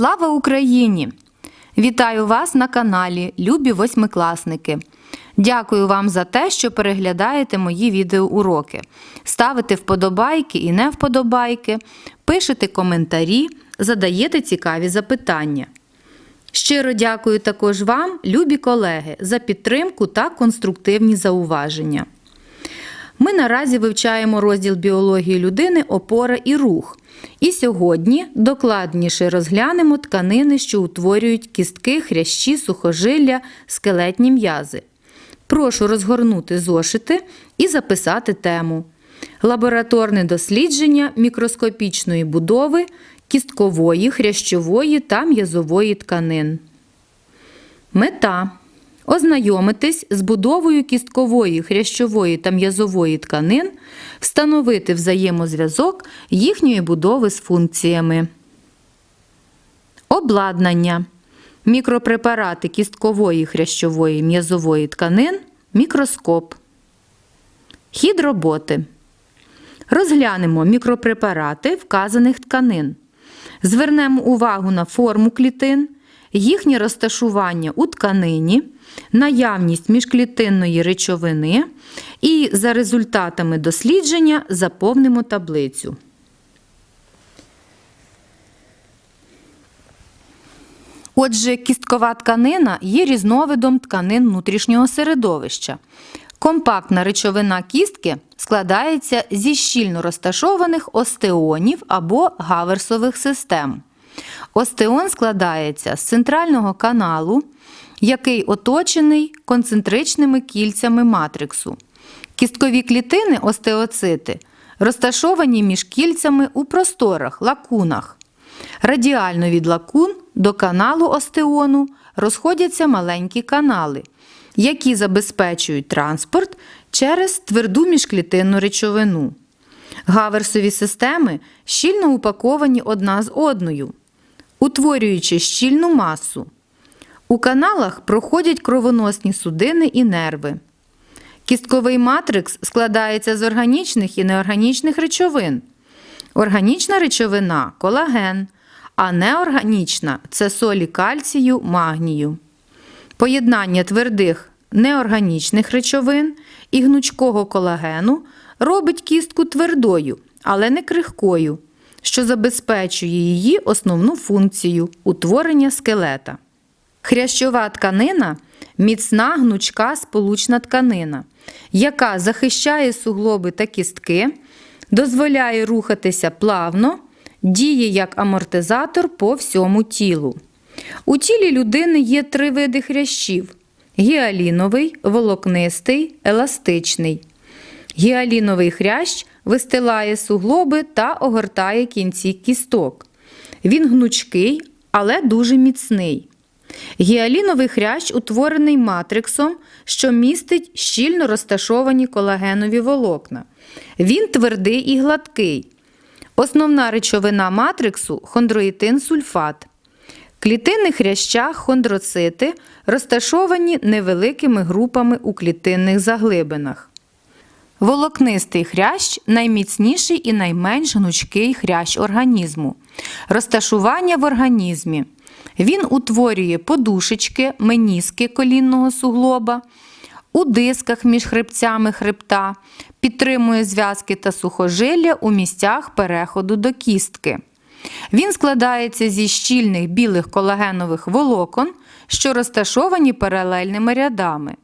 Слава Україні! Вітаю вас на каналі Любі восьмикласники. Дякую вам за те, що переглядаєте мої відеоуроки. Ставите вподобайки і не вподобайки, пишете коментарі, задаєте цікаві запитання. Щиро дякую також вам, любі колеги, за підтримку та конструктивні зауваження. Ми наразі вивчаємо розділ біології людини, опора і рух. І сьогодні докладніше розглянемо тканини, що утворюють кістки, хрящі, сухожилля, скелетні м'язи. Прошу розгорнути зошити і записати тему. Лабораторне дослідження мікроскопічної будови кісткової, хрящової та м'язової тканин. Мета ознайомитись з будовою кісткової, хрящової та м'язової тканин, встановити взаємозв'язок їхньої будови з функціями. Обладнання. Мікропрепарати кісткової, хрящової, м'язової тканин, мікроскоп. Хід роботи. Розглянемо мікропрепарати вказаних тканин. Звернемо увагу на форму клітин, їхнє розташування у тканині, наявність міжклітинної речовини і за результатами дослідження заповнимо таблицю. Отже, кісткова тканина є різновидом тканин внутрішнього середовища. Компактна речовина кістки складається зі щільно розташованих остеонів або гаверсових систем. Остеон складається з центрального каналу, який оточений концентричними кільцями матриксу. Кісткові клітини остеоцити розташовані між кільцями у просторах, лакунах. Радіально від лакун до каналу остеону розходяться маленькі канали, які забезпечують транспорт через тверду міжклітинну речовину. Гаверсові системи щільно упаковані одна з одною, утворюючи щільну масу. У каналах проходять кровоносні судини і нерви. Кістковий матрикс складається з органічних і неорганічних речовин. Органічна речовина колаген, а неорганічна це солі кальцію, магнію. Поєднання твердих неорганічних речовин і гнучкого колагену робить кістку твердою, але не крихкою, що забезпечує її основну функцію утворення скелета. Хрящова тканина міцна гнучка сполучна тканина, яка захищає суглоби та кістки, дозволяє рухатися плавно, діє як амортизатор по всьому тілу. У тілі людини є три види хрящів: гіаліновий, волокнистий, еластичний. Гіаліновий хрящ вистилає суглоби та огортає кінці кісток. Він гнучкий, але дуже міцний. Гіаліновий хрящ утворений матриксом, що містить щільно розташовані колагенові волокна. Він твердий і гладкий. Основна речовина матриксу хондроїтин сульфат. Клітини хряща хондроцити розташовані невеликими групами у клітинних заглибинах. Волокнистий хрящ найміцніший і найменш гнучкий хрящ організму. Розташування в організмі. Він утворює подушечки, меніски колінного суглоба, у дисках між хребцями хребта, підтримує зв'язки та сухожилля у місцях переходу до кістки. Він складається зі щільних білих колагенових волокон, що розташовані паралельними рядами.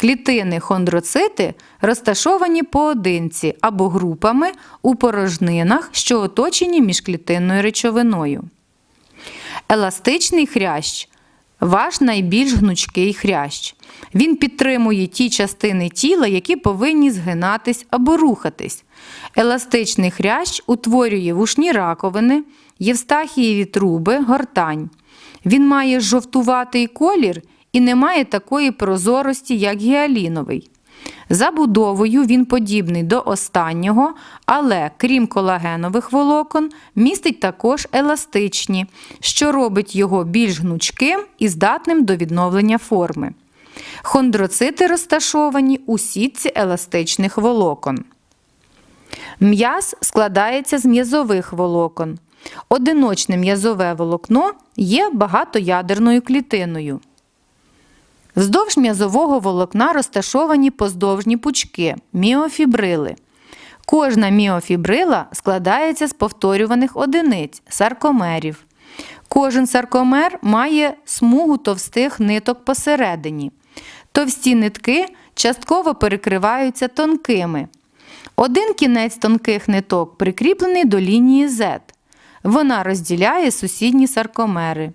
Клітини хондроцити розташовані поодинці або групами у порожнинах, що оточені міжклітинною речовиною. Еластичний хрящ ваш найбільш гнучкий хрящ. Він підтримує ті частини тіла, які повинні згинатись або рухатись. Еластичний хрящ утворює вушні раковини, євстахієві труби, гортань. Він має жовтуватий колір і не має такої прозорості, як гіаліновий. За будовою він подібний до останнього, але крім колагенових волокон, містить також еластичні, що робить його більш гнучким і здатним до відновлення форми. Хондроцити розташовані у сітці еластичних волокон. М'яз складається з м'язових волокон. Одиночне м'язове волокно є багатоядерною клітиною. Вздовж м'язового волокна розташовані поздовжні пучки міофібрили. Кожна міофібрила складається з повторюваних одиниць саркомерів. Кожен саркомер має смугу товстих ниток посередині. Товсті нитки частково перекриваються тонкими. Один кінець тонких ниток прикріплений до лінії Z. Вона розділяє сусідні саркомери.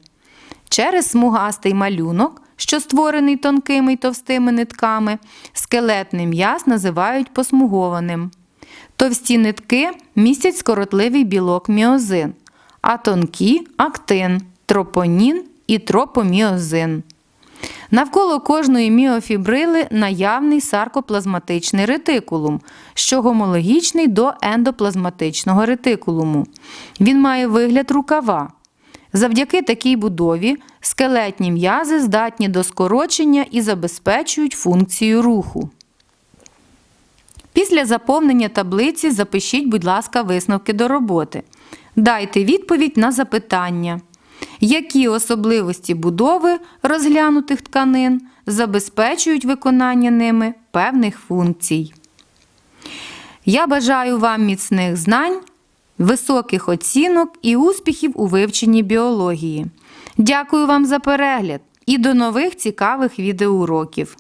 Через смугастий малюнок, що створений тонкими й товстими нитками, скелетний м'яз називають посмугованим. Товсті нитки містять скоротливий білок міозин, а тонкі актин, тропонін і тропоміозин. Навколо кожної міофібрили наявний саркоплазматичний ретикулум, що гомологічний до ендоплазматичного ретикулуму. Він має вигляд рукава. Завдяки такій будові скелетні м'язи здатні до скорочення і забезпечують функцію руху. Після заповнення таблиці запишіть, будь ласка, висновки до роботи. Дайте відповідь на запитання. Які особливості будови розглянутих тканин забезпечують виконання ними певних функцій? Я бажаю вам міцних знань, високих оцінок і успіхів у вивченні біології. Дякую вам за перегляд і до нових цікавих відеоуроків!